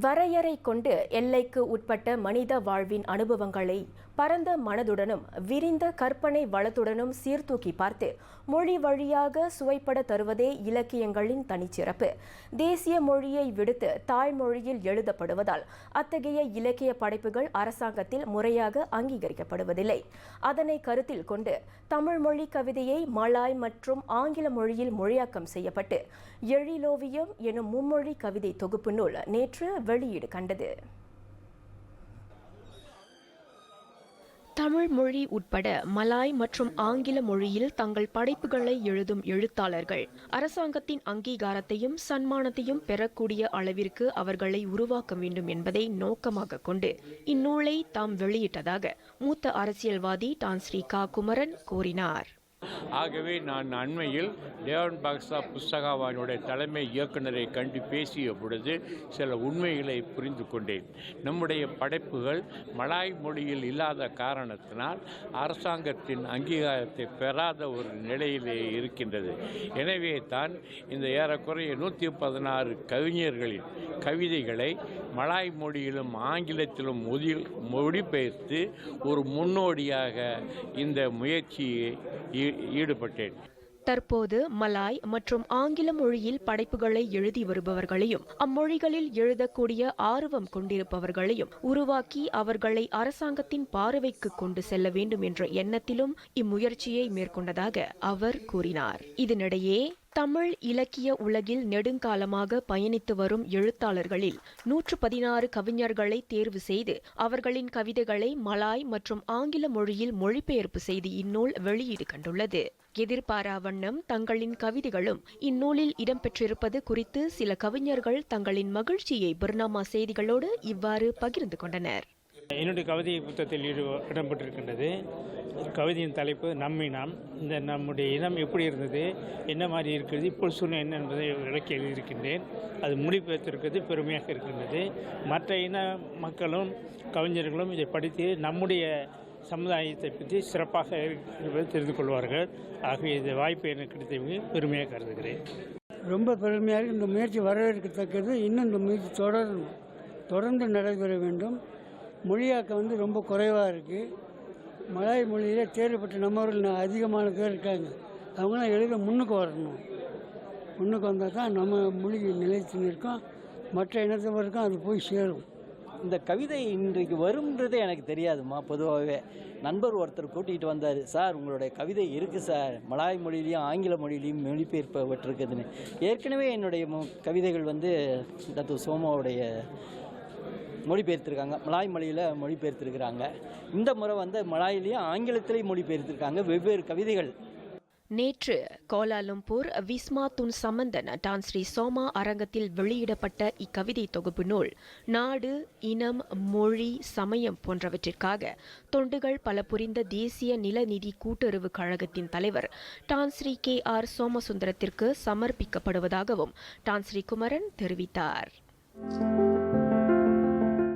வரையறை கொண்டு எல்லைக்கு உட்பட்ட மனித வாழ்வின் அனுபவங்களை பரந்த மனதுடனும் விரிந்த கற்பனை வளத்துடனும் சீர்தூக்கி பார்த்து மொழி வழியாக சுவைப்பட தருவதே இலக்கியங்களின் தனிச்சிறப்பு. தேசிய மொழியை விடுத்து தாய்மொழியில் எழுதப்படுவதால் அத்தகைய இலக்கிய படைப்புகள் அரசாங்கத்தில் முறையாக அங்கீகரிக்கப்படுவதில்லை. அதனை கருத்தில் கொண்டு தமிழ் மொழி கவிதையை மலாய் மற்றும் ஆங்கில மொழியில் மொழியாக்கம் செய்யப்பட்டு எழிலோவியம் எனும் மும்மொழி கவிதை தொகுப்பு நூல் நேற்று வெளியீடு கண்டது. தமிழ் மொழி உட்பட மலாய் மற்றும் ஆங்கில மொழியில் தங்கள் படைப்புகளை எழுதும் எழுத்தாளர்கள். அரசாங்கத்தின் அங்கீகாரத்தையும் சன்மானத்தையும் பெறக்கூடிய அளவிற்கு அவர்களை உருவாக்க வேண்டும் என்பதை நோக்கமாக கொண்டு இந்நூலை தாம் வெளியிட்டதாக மூத்த அரசியல்வாதி டான்ஸ்ரீ கா குமரன் கூறினார். ஆகவே நான் அண்மையில் தேவன் பாக்ஸா புஸ்தகாவானுடைய தலைமை இயக்குநரை கண்டு பேசிய பொழுது சில உண்மைகளை புரிந்து கொண்டேன். நம்முடைய படைப்புகள் மலாய் மொழியில் இல்லாத காரணத்தினால் அரசாங்கத்தின் அங்கீகாரத்தை பெறாத ஒரு நிலையிலே இருக்கின்றது. எனவே தான் இந்த ஏறக்குறைய நூற்றி பதினாறு கவிஞர்களின் கவிதைகளை மலாய் மொழியிலும் ஆங்கிலத்திலும் முதல் மொழிபெயர்த்து ஒரு முன்னோடியாக இந்த முயற்சியை ஈடுபட்டேன். தற்போது மலாய் மற்றும் ஆங்கில மொழியில் படைப்புகளை எழுதி வருபவர்களையும் அம்மொழிகளில் எழுதக்கூடிய ஆர்வம் கொண்டிருப்பவர்களையும் உருவாக்கி அவர்களை அரசாங்கத்தின் பார்வைக்கு கொண்டு செல்ல வேண்டும் என்ற எண்ணத்திலும் இம்முயற்சியை மேற்கொண்டதாக அவர் கூறினார். இதனிடையே தமிழ் இலக்கிய உலகில் நெடுங்காலமாக பயணித்து வரும் எழுத்தாளர்களில் நூற்று பதினாறு கவிஞர்களை தேர்வு செய்து அவர்களின் கவிதைகளை மலாய் மற்றும் ஆங்கில மொழியில் மொழிபெயர்ப்பு செய்து இந்நூல் வெளியீடு கண்டுள்ளது. எதிர்பாரா வண்ணம் தங்களின் கவிதைகளும் இந்நூலில் இடம்பெற்றிருப்பது குறித்து சில கவிஞர்கள் தங்களின் மகிழ்ச்சியை பர்னாமா செய்திகளோடு இவ்வாறு பகிர்ந்து கொண்டனர். என்னுடைய கவிதை புத்தகத்தில் ஈடு இடம்பெற்றிருக்கின்றது. கவிதையின் தலைப்பு நம்மை நாம் இந்த நம்முடைய இனம் எப்படி இருந்தது என்ன மாதிரி இருக்கிறது இப்போ சூழ்நிலை என்ன என்பதை விளக்கி எழுதியிருக்கின்றேன். அது மொழிபெயர்த்திருக்கிறது பெருமையாக இருக்கின்றது. மற்ற இன மக்களும் கவிஞர்களும் இதை படித்து நம்முடைய சமுதாயத்தை பற்றி சிறப்பாக இருப்பதை தெரிந்து கொள்வார்கள். ஆகவே இந்த வாய்ப்பு எனக்கு கிடைத்தவங்க பெருமையாக கருதுகிறேன். ரொம்ப பெருமையாக இந்த முயற்சி வரவேற்கத்தக்கது. இன்னும் இந்த முயற்சி தொடரும் தொடர்ந்து நடைபெற வேண்டும். மொழியாக்கம் வந்து ரொம்ப குறைவாக இருக்குது மலாய் மொழியில் தேர்வுபட்ட நம்மவர்கள் அதிகமான பேர் இருக்காங்க. அவங்களாம் எழுத முன்னுக்கு வரணும். முன்னுக்கு வந்தால் தான் நம்ம மொழி நிலைத்து நிற்கும். மற்ற இனத்தவருக்கும் அது போய் சேரும். இந்த கவிதை இன்றைக்கு வரும்ன்றதே எனக்கு தெரியாதும்மா பொதுவாகவே. நண்பர் ஒருத்தர் கூட்டிகிட்டு வந்தார் சார் உங்களுடைய கவிதை இருக்குது சார். மலாய் மொழியிலையும் ஆங்கில மொழியிலையும் மொழிபெயர்ப்பட்டிருக்குதுன்னு ஏற்கனவே என்னுடைய மு- கவிதைகள் வந்து தத்து சோமாவுடைய மொழிபெயர்த்திருக்காங்க. மலாய் மொழியில் மொழிபெயர்த்திருக்கிறாங்க. இந்த முறை வந்து மலாயிலையும் ஆங்கிலத்திலையும் மொழிபெயர்த்திருக்காங்க. வெவ்வேறு கவிதைகள். நேற்று Kuala Lumpur Wisma Tun Sambanthan Tan Sri Soma அரங்கத்தில் வெளியிடப்பட்ட இக்கவிதை தொகுப்பு நூல் நாடு இனம் மொழி சமயம் போன்றவற்றிற்காக தொண்டுகள் பல புரிந்த தேசிய நிலநிதி கூட்டுறவு கழகத்தின் தலைவர் டான்ஸ்ரீ கே ஆர் சோமசுந்தரத்திற்கு சமர்ப்பிக்கப்படுவதாகவும் டான்ஸ்ரீ குமரன் தெரிவித்தார்.